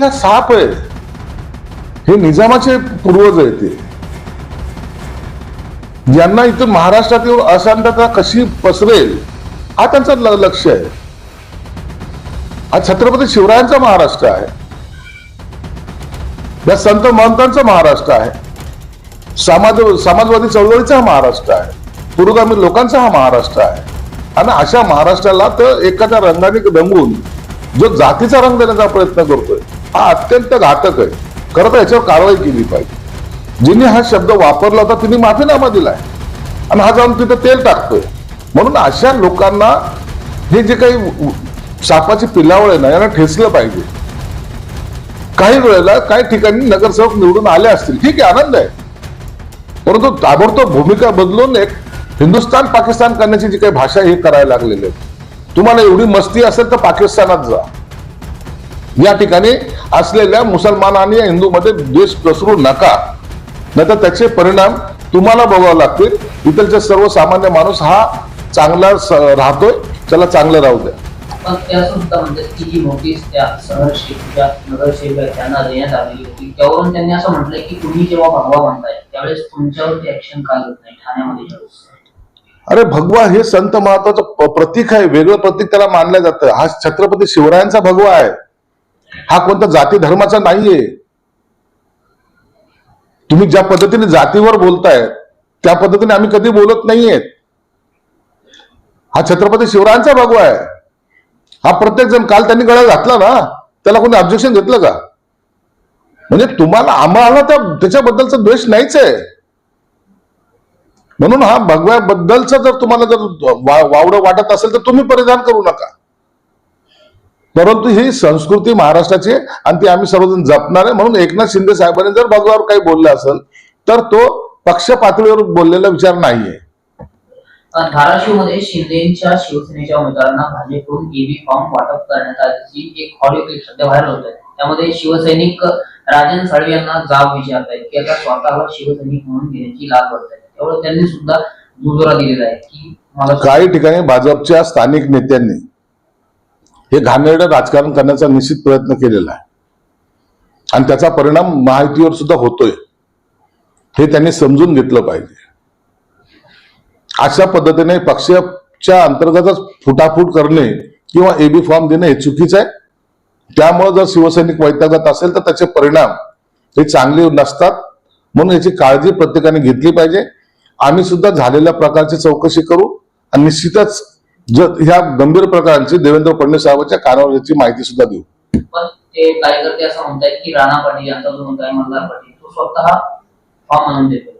त्याला साप आहे. हे निजामाचे पूर्वज आहे ते. ज्यांना इथून महाराष्ट्रात येऊन अशांतता कशी पसरेल हा त्यांचा लक्ष आहे. हा छत्रपती शिवरायांचा महाराष्ट्र आहे. या संत महंतांचा महाराष्ट्र आहे. समाज समाजवादी चळवळीचा हा महाराष्ट्र आहे. पुरोगामी लोकांचा हा महाराष्ट्र आहे. आणि अशा महाराष्ट्राला तर एखाद्या रंगाने रंगून जो जातीचा रंग देण्याचा प्रयत्न करतोय हा अत्यंत घातक आहे. खरं तर याच्यावर कारवाई केली पाहिजे. जिने हा शब्द वापरला होता तिने माफीनामा दिलाय. आणि हा जाऊन तिथं तेल टाकतोय. म्हणून अशा लोकांना हे जे काही सापाची पिलावळ आहे ना यांना ठेचलं पाहिजे. काही वेळेला काही ठिकाणी नगरसेवक निवडून आले असतील. ठीक आहे आनंद आहे. परंतु ताबडतोब भूमिका बदलून एक हिंदुस्थान पाकिस्तान करण्याची जी काही भाषा हे करायला लागलेले तुम्हाला एवढी मस्ती असेल तर पाकिस्तानात जा. या ठिकाणी असलेल्या मुसलमानांनी हिंदूमध्ये द्वेष पसरू नका. नाही तर त्याचे परिणाम तुम्हाला भोगावे लागतील. इथलचे सर्वसामान्य माणूस हा चांगला राहतोय. त्याला चांगलं राहू द्या. पण त्या सुद्धा म्हणतात की जी नोटीस त्या शहरसेविका नगरसेविका त्यांना देण्यात आलेली होती. त्यावरून त्यांनी असं म्हटलंय की तुम्ही जेव्हा भगवा म्हणताय त्यावेळेस तुमच्यावरती ऍक्शन का घेत नाही? ठाण्यामध्ये ज्यावेळेस अरे भगवा हे संत महत्वाचं प्रतीक आहे. वेगळं प्रतीक त्याला मानलं जातं. हा छत्रपती शिवरायांचा भगवा आहे. हा कोणता जाती धर्माचा नाहीये. तुम्ही ज्या पद्धतीने जातीवर बोलताय त्या पद्धतीने आम्ही कधी बोलत नाहीये हा छत्रपती शिवरायांचा भगवा आहे. हा प्रत्येक जण काल त्यांनी गळा घातला ना त्याला कोणी ऑब्जेक्शन घेतलं का? म्हणजे तुम्हाला आम्हाला त्या त्याच्याबद्दलचा द्वेष नाहीच आहे. म्हणून हा भगव्याबद्दलचा जर तुम्हाला जर वावडं वाटत असेल तर तुम्ही परिधान करू नका. परंतु ही संस्कृती महाराष्ट्राची आणि ती आम्ही सर्वजण जपणार आहे. म्हणून एकनाथ शिंदे साहेबांनी जर भगव्यावर काही बोललं असेल तर तो पक्ष पातळीवर बोललेला विचार नाहीये. धाराशिवमध्ये शिंदेच्या शिवसेनेच्या उमेदवारांना भाजपकडून ईव्ही फॉर्म वाटप करण्यात आल्याची एक ऑडिओ क्लिप सध्या व्हायरल होत आहे. त्यामध्ये शिवसैनिक राजन साळवी यांना जाब विचारतायत की आता स्वतःला शिवसैनिक म्हणून घेण्याची लाभ पडत आहे. त्यामुळे त्यांनी सुद्धा दुजोरा दिलेला आहे की मला काही ठिकाणी भाजपच्या स्थानिक नेत्यांनी हे घाणेरडं राजकारण करण्याचा निश्चित प्रयत्न केलेला आहे. आणि त्याचा परिणाम महायुतीवर सुद्धा होतोय. हे त्यांनी समजून घेतलं पाहिजे. अशा पद्धतीने पक्षाच्या अंतर्गतच फुटाफूट करणे किंवा एबी फॉर्म देणे हे चुकीचं आहे. त्यामुळे जर शिवसैनिक वैतागत असेल तर त्याचे परिणाम हे चांगले नसतात. म्हणून याची काळजी प्रत्येकाने घेतली पाहिजे. आम्ही सुद्धा झालेल्या प्रकारची चौकशी करू आणि निश्चितच ज- ह्या गंभीर प्रकारांची देवेंद्र फडणवीस साहेबांच्या कानावर याची माहिती सुद्धा देऊ. पण ते कार्यकर्ते असं म्हणतायत की राणा पाटील यांचा जो मुलगा आहे मल्हार पाटील तो स्वतः फॉर्म आणून देतो.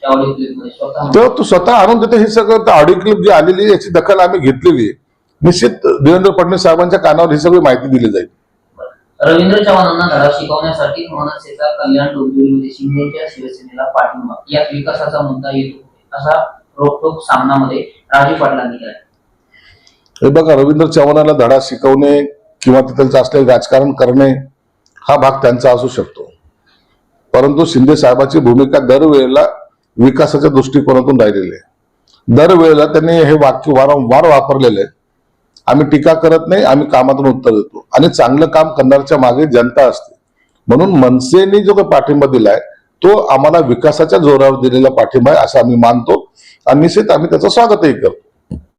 त्या ऑडिओ क्लिपमध्ये स्वतः तर तू स्वतः आणून देतो हे सगळं ऑडिओ क्लिप जी आलेली आहे, याची दखल आम्ही घेतलेली आहे. निश्चित देवेंद्र फडणवीस साहेबांच्या कानावर ही सगळी माहिती दिली जाईल. रवींद्र चव्हाणांना धडा शिकवण्यासाठी मनसेचा कल्याण डोंबिवलीमध्ये शिंदेच्या शिवसेनेला पाठिंबा. यात विकासाचा मुद्दा येतो असा रोखोक सामनामध्ये राजू पाटलांनी केला हे बघा रवींद्र चव्हाणाला धडा शिकवणे किंवा तिथलचं असलेलं राजकारण करणे हा भाग त्यांचा असू शकतो. परंतु शिंदे साहेबाची भूमिका दरवेळेला विकासाच्या दृष्टिकोनातून राहिलेली आहे. दरवेळेला त्यांनी हे वाक्य वारंवार वापरलेलं आहे. आम्ही टीका करत नाही आम्ही कामातून उत्तर देतो. आणि चांगलं काम करणाऱ्याच्या मागे जनता असते. म्हणून मनसेने जो काही पाठिंबा दिलाय तो आम्हाला विकासाच्या जोरावर दिलेला पाठिंबा आहे असं आम्ही मानतो. आणि निश्चित आम्ही त्याचं स्वागतही करतो.